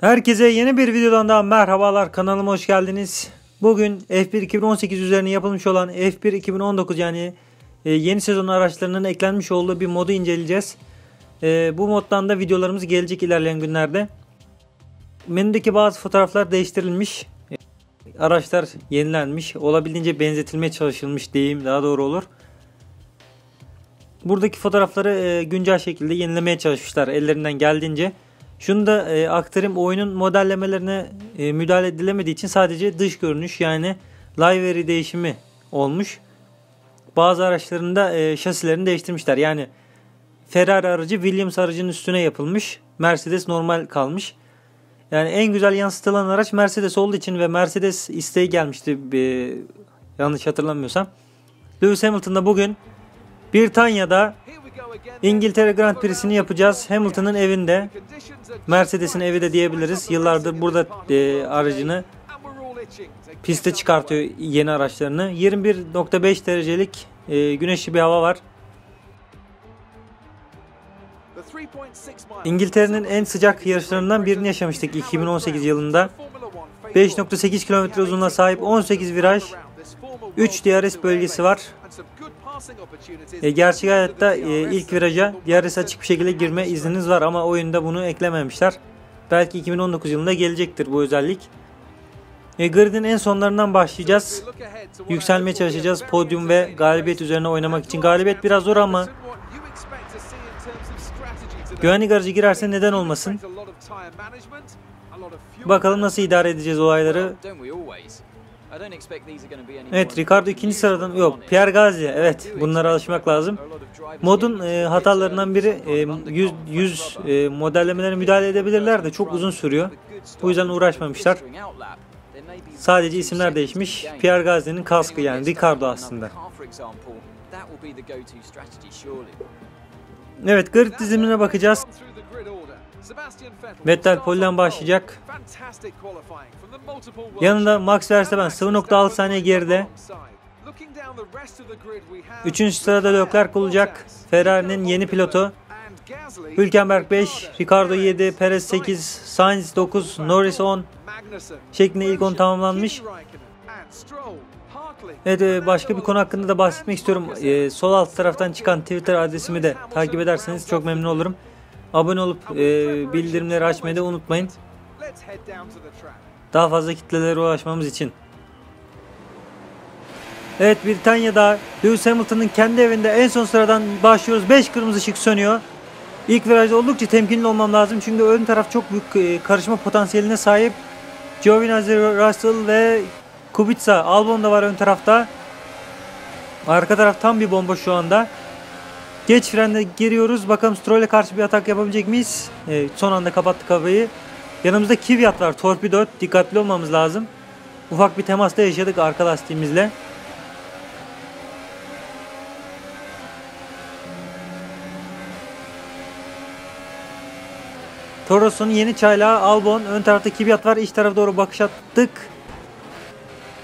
Herkese yeni bir videodan daha merhabalar kanalıma hoş geldiniz. Bugün F1 2018 üzerine yapılmış olan F1 2019 yani e, yeni sezon araçlarının eklenmiş olduğu bir modu inceleyeceğiz. E, bu moddan da videolarımız gelecek ilerleyen günlerde. Menüdeki bazı fotoğraflar değiştirilmiş. E, araçlar yenilenmiş. Olabildiğince benzetilmeye çalışılmış diyeyim daha doğru olur. Buradaki fotoğrafları güncel şekilde yenilemeye çalışmışlar ellerinden geldiğince. Şunu da e, aktarayım. Oyunun modellemelerine e, müdahale edilemediği için sadece dış görünüş yani livery değişimi olmuş. Bazı araçlarında e, şasilerini değiştirmişler. Yani Ferrari aracı Williams aracının üstüne yapılmış. Mercedes normal kalmış. Yani en güzel yansıtılan araç Mercedes olduğu için ve Mercedes isteği gelmişti. E, yanlış hatırlamıyorsam. Lewis Hamilton'da bugün Britanya'da İngiltere Grand Prix'sini yapacağız. Hamilton'ın evinde. Mercedes'in evi de diyebiliriz. Yıllardır burada e, aracını piste çıkartıyor yeni araçlarını. 21.5 derecelik e, güneşli bir hava var. İngiltere'nin en sıcak yarışlarından birini yaşamıştık 2018 yılında. 5.8 kilometre uzunluğa sahip 18 viraj, 3 DRS bölgesi var. E, gerçek hayatta e, ilk viraja DRS açık bir şekilde girme izniniz var ama oyunda bunu eklememişler. Belki 2019 yılında gelecektir bu özellik. E, gridin en sonlarından başlayacağız. Yükselmeye çalışacağız. Podyum ve galibiyet üzerine oynamak için. Galibiyet biraz zor ama güvenlik aracı girerse neden olmasın. Bakalım nasıl idare edeceğiz olayları. Evet Ricardo ikinci sıradan yok Pierre Gasly evet bunlara alışmak lazım. Modun e, hatalarından biri e, yüz, yüz e, modellemelerine müdahale edebilirler de çok uzun sürüyor. Bu yüzden uğraşmamışlar. Sadece isimler değişmiş. Pierre Gasly'nin kaskı yani Ricardo aslında. Evet grid dizimine bakacağız. Vettel polden başlayacak. Yanında Max Verstappen 0.6 saniye geride. Üçüncü sırada Leclerc olacak. Ferrari'nin yeni pilotu. Hülkenberg 5, Ricardo 7, Perez 8, Sainz 9, Norris 10 şeklinde ilk 10 tamamlanmış. Evet e, başka bir konu hakkında da bahsetmek istiyorum. Ee, sol alt taraftan çıkan Twitter adresimi de takip ederseniz çok memnun olurum. Abone olup e, bildirimleri açmayı da unutmayın. Daha fazla kitlelere ulaşmamız için. Evet Britanya'da Lewis Hamilton'ın kendi evinde en son sıradan başlıyoruz. 5 kırmızı ışık sönüyor. İlk virajda oldukça temkinli olmam lazım. Çünkü ön taraf çok büyük e, karışma potansiyeline sahip. Giovinazzi Russell ve Kubica Albon da var ön tarafta. Arka taraf tam bir bomba şu anda. Geç frende giriyoruz. Bakalım Stroll'e karşı bir atak yapabilecek miyiz? Evet, son anda kapattık kafayı. Yanımızda Kvyat var. Torpido. Dikkatli olmamız lazım. Ufak bir temasta yaşadık arka lastiğimizle. Toros'un yeni çaylağı Albon. Ön tarafta Kvyat var. İç tarafa doğru bakış attık.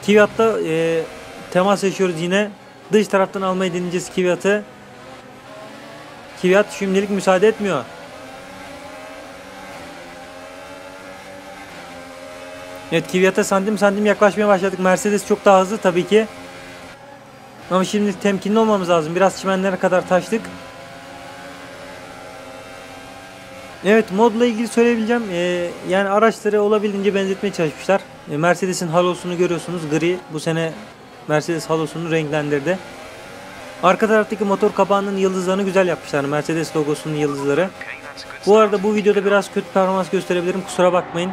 Kvyat'ta e, temas yaşıyoruz yine. Dış taraftan almayı deneyeceğiz Kvyat'ı. Kvyat şimdilik müsaade etmiyor. Evet Kvyat'a santim santim yaklaşmaya başladık. Mercedes çok daha hızlı tabii ki. Ama şimdi temkinli olmamız lazım. Biraz çimenlere kadar taştık. Evet modla ilgili söyleyebileceğim. Ee, yani araçları olabildiğince benzetmeye çalışmışlar. Ee, Mercedes'in halosunu görüyorsunuz. Gri bu sene Mercedes halosunu renklendirdi. Arka taraftaki motor kapağının yıldızlarını güzel yapmışlar. Mercedes logosunun yıldızları. Bu arada bu videoda biraz kötü performans gösterebilirim. Kusura bakmayın.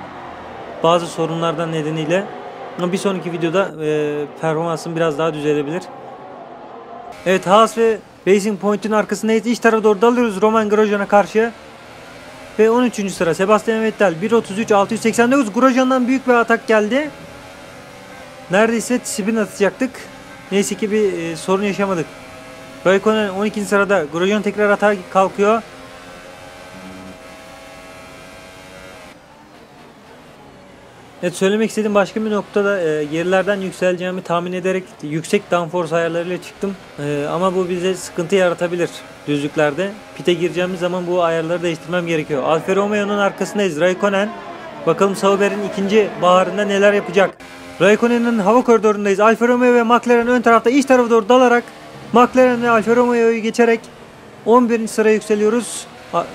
Bazı sorunlardan nedeniyle. Ama bir sonraki videoda e, performansım biraz daha düzelebilir. Evet Haas ve Racing Point'in arkasındayız. İç tarafa doğru dalıyoruz Roman Grosjean'a karşı. Ve 13. sıra Sebastian Vettel 1.33 689 Grosjean'dan büyük bir atak geldi. Neredeyse spin atacaktık. Neyse ki bir e, sorun yaşamadık. Raikkonen 12. sırada. Grosjean tekrar atağa kalkıyor. Evet söylemek istediğim başka bir noktada e, gerilerden yükseleceğimi tahmin ederek yüksek downforce ayarlarıyla çıktım. E, ama bu bize sıkıntı yaratabilir düzlüklerde. Pite gireceğimiz zaman bu ayarları değiştirmem gerekiyor. Alfa Romeo'nun arkasındayız. Raikkonen Bakalım Sauber'in ikinci baharında neler yapacak. Raikkonen'in hava koridorundayız. Alfa Romeo ve McLaren ön tarafta iç tarafa doğru dalarak McLaren ve Alfa Romeo'yu geçerek 11. sıraya yükseliyoruz.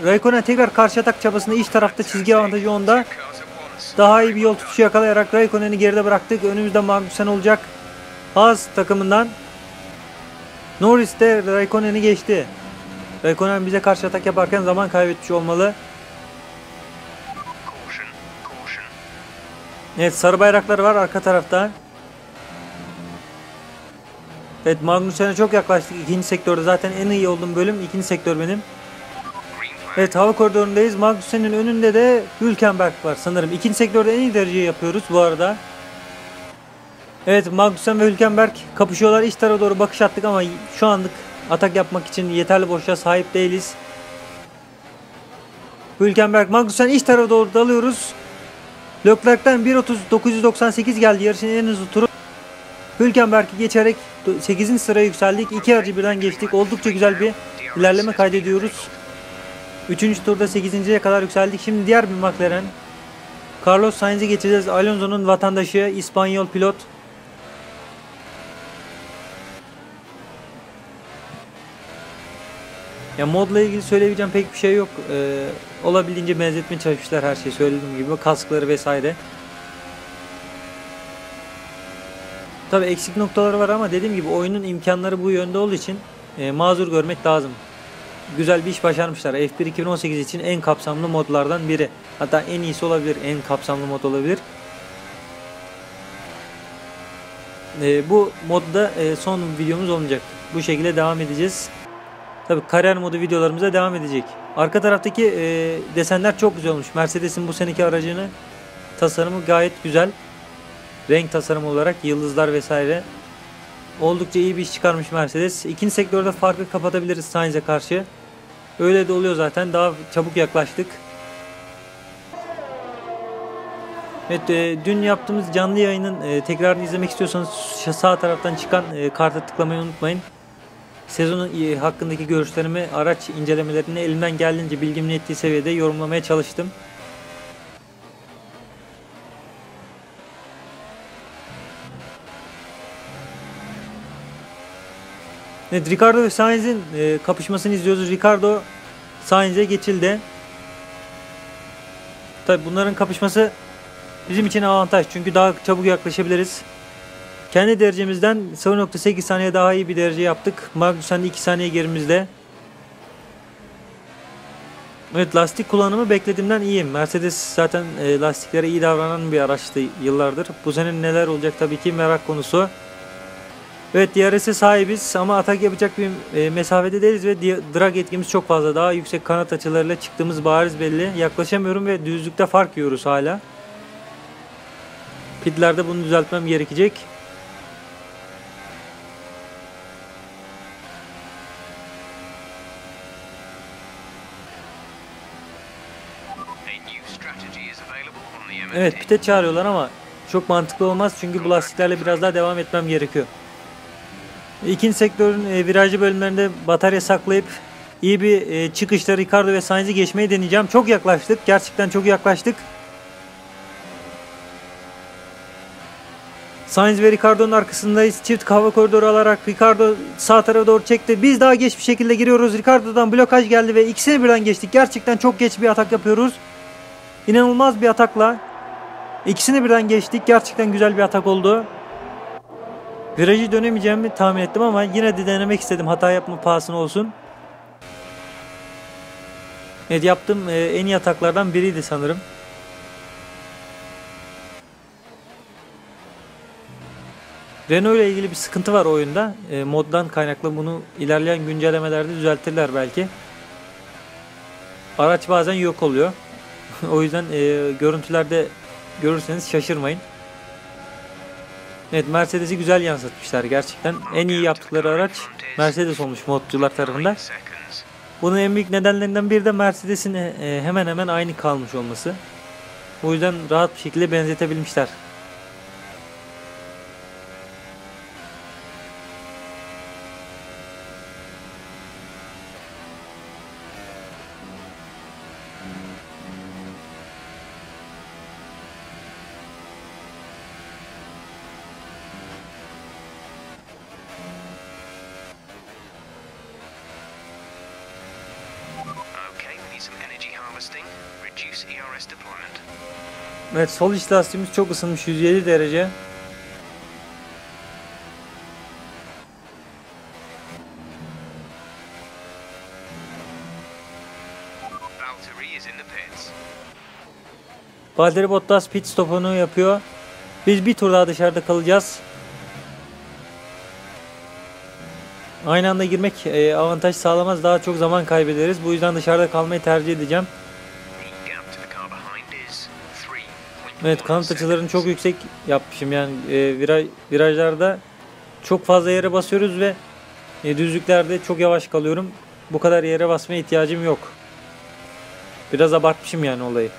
Raikkonen tekrar karşı atak çabasında iç tarafta çizgi avantajı onda. Daha iyi bir yol tutuşu yakalayarak Raikkonen'i geride bıraktık. Önümüzde Magnussen olacak. Haas takımından Norris de Raikkonen'i geçti. Raikkonen bize karşı atak yaparken zaman kaybetmiş olmalı. Evet sarı bayrakları var arka tarafta. Evet Magnussen'e çok yaklaştık ikinci sektörde. Zaten en iyi olduğum bölüm ikinci sektör benim. Evet hava koridorundayız. Magnussen'in önünde de Hülkenberg var sanırım. İkinci sektörde en iyi dereceyi yapıyoruz bu arada. Evet Magnussen ve Hülkenberg kapışıyorlar. İç tarafa doğru bakış attık ama şu anlık atak yapmak için yeterli boşluğa sahip değiliz. Hülkenberg, Magnussen iç tarafa doğru dalıyoruz. Leclerc'ten 1.30.998 geldi yarışın en hızlı turu. Hülkenberg'i geçerek 8. sıraya yükseldik. İki aracı birden geçtik. Oldukça güzel bir ilerleme kaydediyoruz. 3. turda 8.ye kadar yükseldik. Şimdi diğer bir McLaren. Carlos Sainz'i geçeceğiz. Alonso'nun vatandaşı, İspanyol pilot. Ya modla ilgili söyleyebileceğim pek bir şey yok. Ee, olabildiğince benzetmeye çalışmışlar her şeyi söylediğim gibi. Kaskları vesaire. Tabi eksik noktaları var ama dediğim gibi oyunun imkanları bu yönde olduğu için e, mazur görmek lazım. Güzel bir iş başarmışlar. F1 2018 için en kapsamlı modlardan biri. Hatta en iyisi olabilir, en kapsamlı mod olabilir. E, bu modda e, son videomuz olmayacak. Bu şekilde devam edeceğiz. Tabi kariyer modu videolarımıza devam edecek. Arka taraftaki e, desenler çok güzel olmuş. Mercedes'in bu seneki aracını tasarımı gayet güzel. Renk tasarımı olarak yıldızlar vesaire. Oldukça iyi bir iş çıkarmış Mercedes. İkinci sektörde farkı kapatabiliriz Sainz'e karşı. Öyle de oluyor zaten. Daha çabuk yaklaştık. Evet, e, dün yaptığımız canlı yayının e, tekrarını izlemek istiyorsanız sağ taraftan çıkan e, karta tıklamayı unutmayın. Sezonun hakkındaki görüşlerimi, araç incelemelerini elimden geldiğince bilgimin yettiği seviyede yorumlamaya çalıştım. Evet, Ricardo ve Sainz'in e, kapışmasını izliyoruz. Ricardo Sainz'e geçildi. Tabi bunların kapışması bizim için avantaj. Çünkü daha çabuk yaklaşabiliriz. Kendi derecemizden 0.8 saniye daha iyi bir derece yaptık. Magnussen de 2 saniye gerimizde. Evet lastik kullanımı beklediğimden iyi. Mercedes zaten e, lastiklere iyi davranan bir araçtı yıllardır. Bu sene neler olacak tabii ki merak konusu. Evet DRS'e sahibiz ama atak yapacak bir e, mesafede değiliz ve drag etkimiz çok fazla. Daha yüksek kanat açılarıyla çıktığımız bariz belli. Yaklaşamıyorum ve düzlükte fark yiyoruz hala. Pitlerde bunu düzeltmem gerekecek. Evet pite çağırıyorlar ama çok mantıklı olmaz çünkü bu lastiklerle biraz daha devam etmem gerekiyor. İkinci sektörün e, virajlı bölümlerinde batarya saklayıp iyi bir e, çıkışta Ricardo ve Sainz'i geçmeyi deneyeceğim. Çok yaklaştık. Gerçekten çok yaklaştık. Sainz ve Ricardo'nun arkasındayız. Çift hava koridoru alarak Ricardo sağ tarafa doğru çekti. Biz daha geç bir şekilde giriyoruz. Ricardo'dan blokaj geldi ve ikisini birden geçtik. Gerçekten çok geç bir atak yapıyoruz. İnanılmaz bir atakla ikisini birden geçtik. Gerçekten güzel bir atak oldu. Virajı dönemeyeceğimi tahmin ettim ama yine de denemek istedim. Hata yapma pahasına olsun. Evet yaptığım e, en iyi ataklardan biriydi sanırım. Renault ile ilgili bir sıkıntı var oyunda. E, moddan kaynaklı bunu ilerleyen güncellemelerde düzeltirler belki. Araç bazen yok oluyor. o yüzden e, görüntülerde görürseniz şaşırmayın. Evet Mercedes'i güzel yansıtmışlar gerçekten. En iyi yaptıkları araç Mercedes olmuş modcular tarafından. Bunun en büyük nedenlerinden biri de Mercedes'in e, hemen hemen aynı kalmış olması. O yüzden rahat bir şekilde benzetebilmişler. Evet sol iç lastiğimiz çok ısınmış 107 derece. Valtteri Bottas pit stopunu yapıyor. Biz bir tur daha dışarıda kalacağız. Aynı anda girmek e, avantaj sağlamaz. Daha çok zaman kaybederiz. Bu yüzden dışarıda kalmayı tercih edeceğim. Evet kanat açılarını çok yüksek yapmışım. Yani e, viraj, virajlarda çok fazla yere basıyoruz ve e, düzlüklerde çok yavaş kalıyorum. Bu kadar yere basmaya ihtiyacım yok. Biraz abartmışım yani olayı.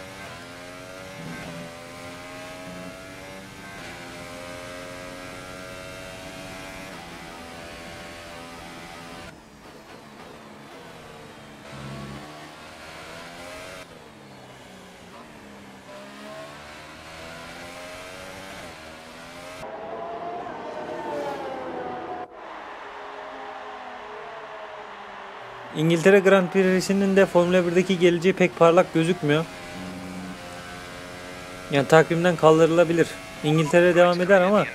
İngiltere Grand Prix'sinin de Formula 1'deki geleceği pek parlak gözükmüyor. Yani takvimden kaldırılabilir. İngiltere devam eder ama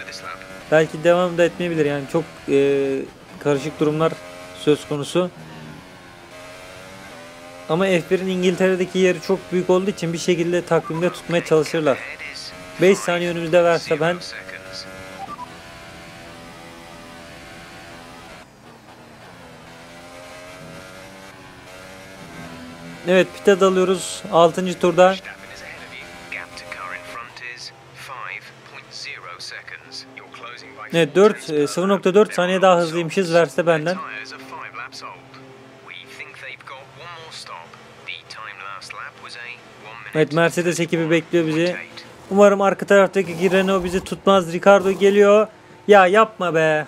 belki devam da etmeyebilir. Yani çok e, karışık durumlar söz konusu. Ama F1'in İngiltere'deki yeri çok büyük olduğu için bir şekilde takvimde tutmaya çalışırlar. Ahead is 5 saniye önümüzde Verstappen. Evet pite dalıyoruz 6. turda. Verstappen is ahead of you. Gap to car in front is 5.0 seconds. You're closing by Evet, four dört, tenths e, per 0.4 lap. saniye daha hızlıymışız Verstappen'den. Their tyres are five laps old. We think they've got one more stop. The time last lap was a 1 minute Evet Mercedes ekibi bekliyor bizi. 8. Umarım arka taraftaki Renault bizi tutmaz. Ricardo geliyor. Ya yapma be.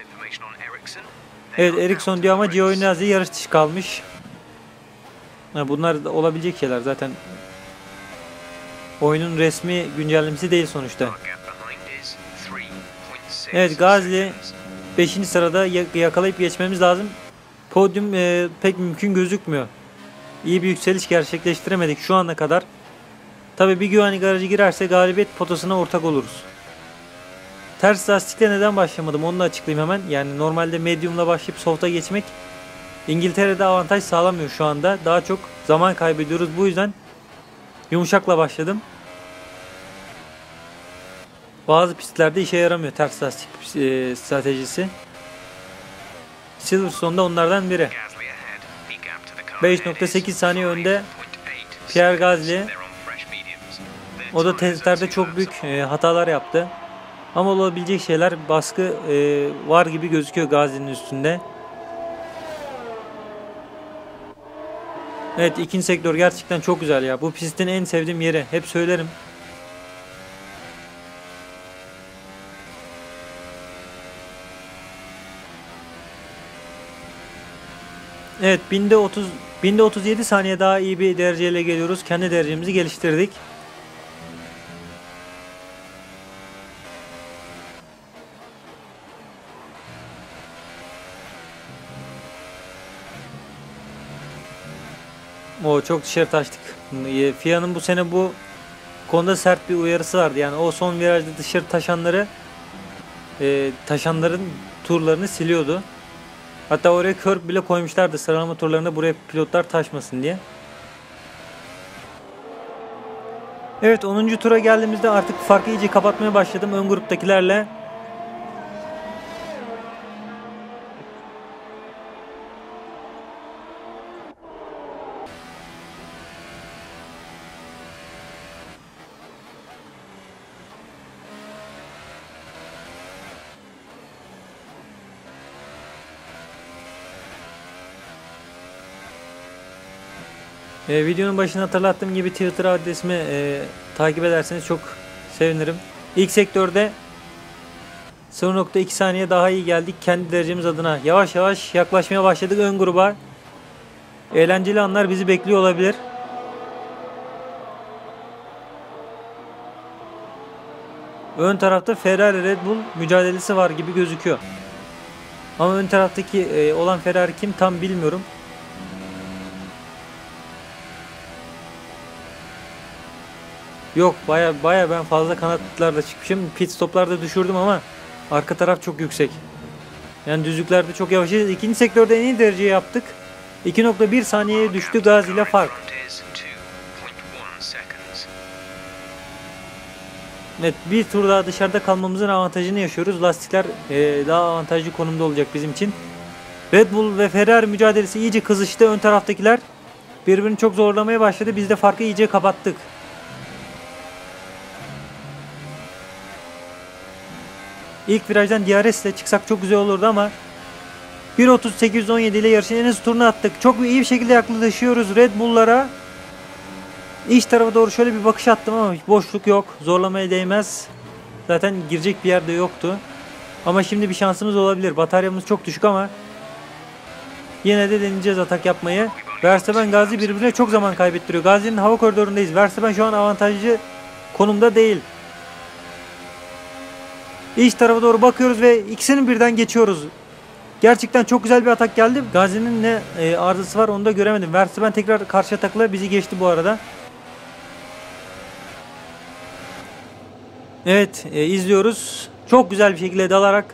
İnformation on Ericsson. They Evet Ericsson diyor ama. Giovinazzi yarış dışı kalmış. Bunlar da olabilecek şeyler zaten. Oyunun resmi güncellemesi değil sonuçta. Our gap behind is 3.6 Evet, Gazli. 5. sırada ya- yakalayıp geçmemiz lazım. Podyum e, pek mümkün gözükmüyor. İyi bir yükseliş gerçekleştiremedik şu ana kadar. Tabii bir güvenlik aracı girerse galibiyet potasına ortak oluruz. Ters lastikle neden başlamadım onu da açıklayayım hemen. Yani normalde medium'la başlayıp soft'a geçmek İngiltere'de avantaj sağlamıyor şu anda. Daha çok zaman kaybediyoruz. Bu yüzden yumuşakla başladım. Bazı pistlerde işe yaramıyor ters lastik e, stratejisi. Silverstone'da onlardan biri. Gasly ahead. The gap to the car 5.8 ahead is saniye önde 5.8 Pierre. Gasly. O da testlerde çok büyük e, hatalar yaptı. Ama olabilecek şeyler baskı e, var gibi gözüküyor Gazi'nin üstünde. Evet ikinci sektör gerçekten çok güzel ya. Bu pistin en sevdiğim yeri. Hep söylerim. Evet binde 30 binde 37 saniye daha iyi bir dereceyle geliyoruz. Kendi derecemizi geliştirdik. O çok dışarı taştık. E, FIA'nın bu sene bu konuda sert bir uyarısı vardı. Yani o son virajda dışarı taşanları e, taşanların turlarını siliyordu. Hatta oraya curb bile koymuşlardı sıralama turlarında buraya pilotlar taşmasın diye. Evet 10. tura geldiğimizde artık farkı iyice kapatmaya başladım ön gruptakilerle. E, videonun başında hatırlattığım gibi Twitter adresimi e, takip ederseniz çok sevinirim. İlk sektörde 0.2 saniye daha iyi geldik kendi derecemiz adına. Yavaş yavaş yaklaşmaya başladık ön gruba. Eğlenceli anlar bizi bekliyor olabilir. Ön tarafta Ferrari Red Bull mücadelesi var gibi gözüküyor. Ama ön taraftaki e, olan Ferrari kim tam bilmiyorum. Yok baya baya ben fazla kanatlarda çıkmışım. Pit stoplarda düşürdüm ama arka taraf çok yüksek. Yani düzlüklerde çok yavaşız. İkinci sektörde en iyi dereceyi yaptık. 2.1 saniyeye düştü Gazi ile fark. Front is 2.1 seconds. Evet bir tur daha dışarıda kalmamızın avantajını yaşıyoruz. Lastikler e, daha avantajlı konumda olacak bizim için. Red Bull ve Ferrari mücadelesi iyice kızıştı. Ön taraftakiler birbirini çok zorlamaya başladı. Biz de farkı iyice kapattık. İlk virajdan DRS ile çıksak çok güzel olurdu ama 1.3817 ile yarışın en hızlı turunu attık. Çok iyi bir şekilde yaklaşıyoruz Red Bull'lara. İç tarafa doğru şöyle bir bakış attım ama boşluk yok. Zorlamaya değmez. Zaten girecek bir yerde yoktu. Ama şimdi bir şansımız olabilir. Bataryamız çok düşük ama yine de deneyeceğiz atak yapmayı. Verstappen Gazi birbirine çok zaman kaybettiriyor. Gazi'nin hava koridorundayız. Verstappen şu an avantajlı konumda değil. İç tarafa doğru bakıyoruz ve ikisini birden geçiyoruz. Gerçekten çok güzel bir atak geldi. Gazi'nin ne e, arızası var onu da göremedim. Verstappen tekrar karşı atakla bizi geçti bu arada. Evet e, izliyoruz. Çok güzel bir şekilde dalarak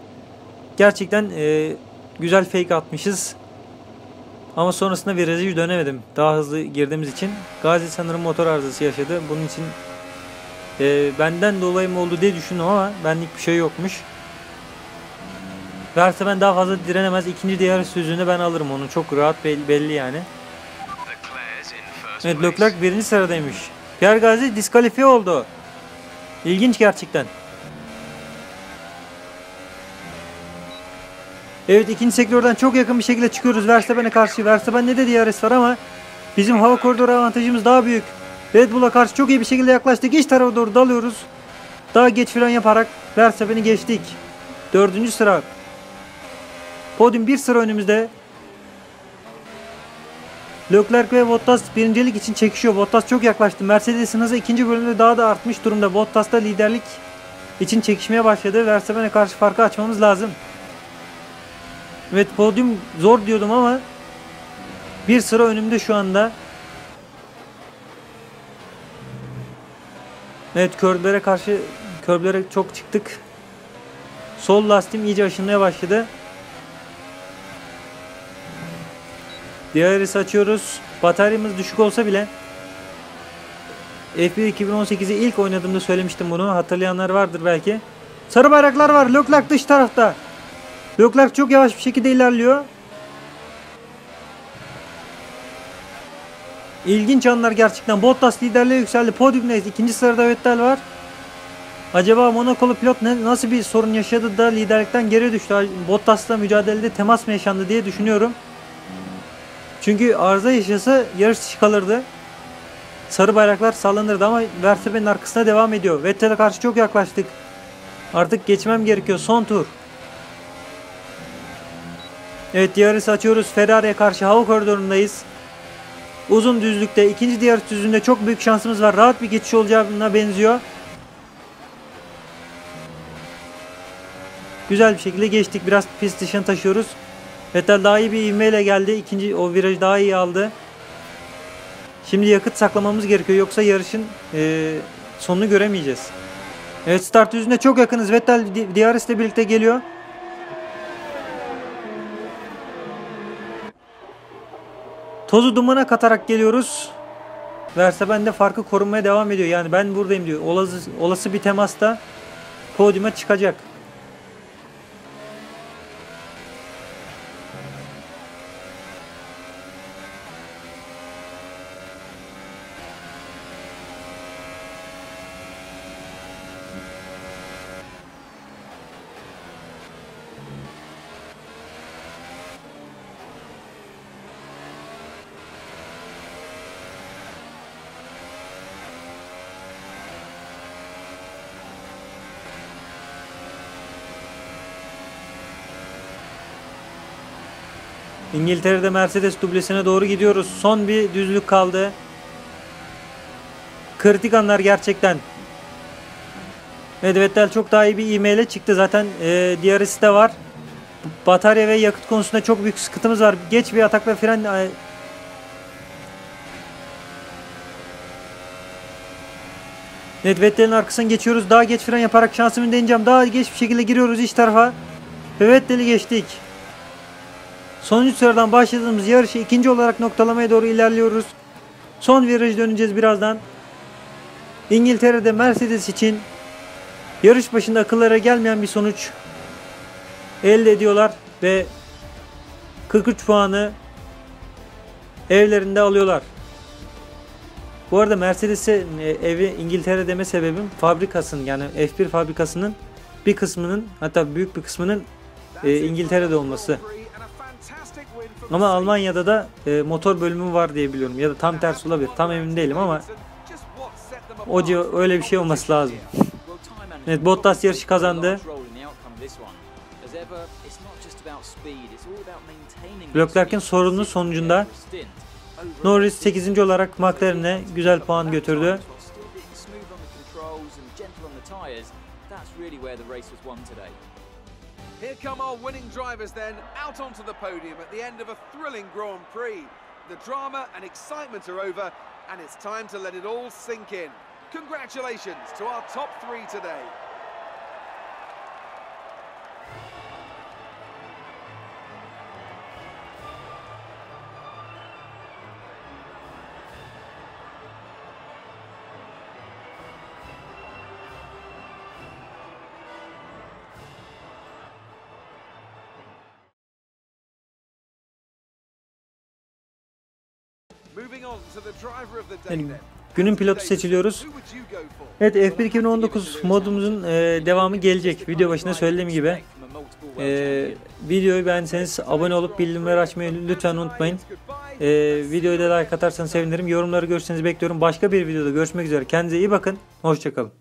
gerçekten e, güzel fake atmışız. Ama sonrasında virajı dönemedim. Daha hızlı girdiğimiz için. Gazi sanırım motor arızası yaşadı. Bunun için e, benden dolayı mı oldu diye düşündüm ama benlik bir şey yokmuş. Verstappen daha fazla direnemez. İkinci diğer sözünü ben alırım onu. Çok rahat belli, belli yani. Evet. Leclerc birinci sıradaymış. Pierre Gasly diskalifiye oldu. İlginç gerçekten. Evet ikinci sektörden çok yakın bir şekilde çıkıyoruz Verstappen'e karşı. Verstappen'de de DRS var ama bizim hava koridoru avantajımız daha büyük. Red Bull'a karşı çok iyi bir şekilde yaklaştık. İç tarafa doğru dalıyoruz. Daha geç fren yaparak Verstappen'i geçtik. Dördüncü sıra. Podyum bir sıra önümüzde. Leclerc ve Bottas birincilik için çekişiyor. Bottas çok yaklaştı. Mercedes'in hızı ikinci bölümde daha da artmış durumda. Bottas da liderlik için çekişmeye başladı. Verstappen'e karşı farkı açmamız lazım. Evet podyum zor diyordum ama bir sıra önümde şu anda. Evet körbere karşı körblere çok çıktık. Sol lastiğim iyice aşınmaya başladı. DRS açıyoruz. Bataryamız düşük olsa bile F1 2018'i ilk oynadığımda söylemiştim bunu. Hatırlayanlar vardır belki. Sarı bayraklar var. Leclerc dış tarafta. Leclerc çok yavaş bir şekilde ilerliyor. İlginç anlar gerçekten. Bottas liderliğe yükseldi. Podyumdayız. İkinci sırada Vettel var. Acaba Monakolu pilot ne, nasıl bir sorun yaşadı da liderlikten geri düştü? Bottas'la mücadelede temas mı yaşandı diye düşünüyorum. Çünkü arıza yaşasa yarış dışı kalırdı. Sarı bayraklar sallanırdı ama Verstappen'in arkasına devam ediyor. Vettel'e karşı çok yaklaştık. Artık geçmem gerekiyor. Son tur. Evet DRS açıyoruz. Ferrari'ye karşı hava koridorundayız. Uzun düzlükte ikinci diğer düzlüğünde çok büyük şansımız var. Rahat bir geçiş olacağına benziyor. Güzel bir şekilde geçtik. Biraz pist dışına taşıyoruz. Vettel daha iyi bir ivmeyle geldi. İkinci o virajı daha iyi aldı. Şimdi yakıt saklamamız gerekiyor. Yoksa yarışın e, sonunu göremeyeceğiz. Evet start yüzünde çok yakınız. Vettel DRS ile birlikte geliyor. Tozu dumana katarak geliyoruz. Verstappen de farkı korumaya devam ediyor. Yani ben buradayım diyor. Olası, olası bir temasta podyuma çıkacak. İngiltere'de Mercedes dublesine doğru gidiyoruz. Son bir düzlük kaldı. Kritik anlar gerçekten. Evet Vettel çok daha iyi bir ivmeyle çıktı. Zaten e, DRS de var. Batarya ve yakıt konusunda çok büyük sıkıntımız var. Geç bir atak ve fren Evet Vettel'in arkasından geçiyoruz. Daha geç fren yaparak şansımı deneyeceğim. Daha geç bir şekilde giriyoruz iç tarafa. Ve Vettel'i geçtik. Sonuncu sıradan başladığımız yarışı ikinci olarak noktalamaya doğru ilerliyoruz. Son viraj döneceğiz birazdan. İngiltere'de Mercedes için yarış başında akıllara gelmeyen bir sonuç elde ediyorlar ve 43 puanı evlerinde alıyorlar. Bu arada Mercedes'e e, evi İngiltere deme sebebim fabrikasının yani F1 fabrikasının bir kısmının hatta büyük bir kısmının e, İngiltere'de olması. Ama Almanya'da da e, motor bölümü var diye biliyorum ya da tam tersi olabilir. Tam emin değilim ama o öyle bir şey olması lazım. Evet, Bottas yarışı kazandı. Leclerc'in sorunlu sonucunda Norris 8. olarak McLaren'e güzel puan götürdü. Here come our winning drivers then, out onto the podium at the end of a thrilling Grand Prix. The drama and excitement are over, and it's time to let it all sink in. Congratulations to our top three today. Yani günün pilotu seçiliyoruz. Evet F1 2019 modumuzun e, devamı gelecek. Video başında söylediğim gibi. E, videoyu beğenseniz abone olup bildirimleri açmayı lütfen unutmayın. E, videoyu da like atarsanız sevinirim. Yorumları görürseniz bekliyorum. Başka bir videoda görüşmek üzere. Kendinize iyi bakın. Hoşçakalın.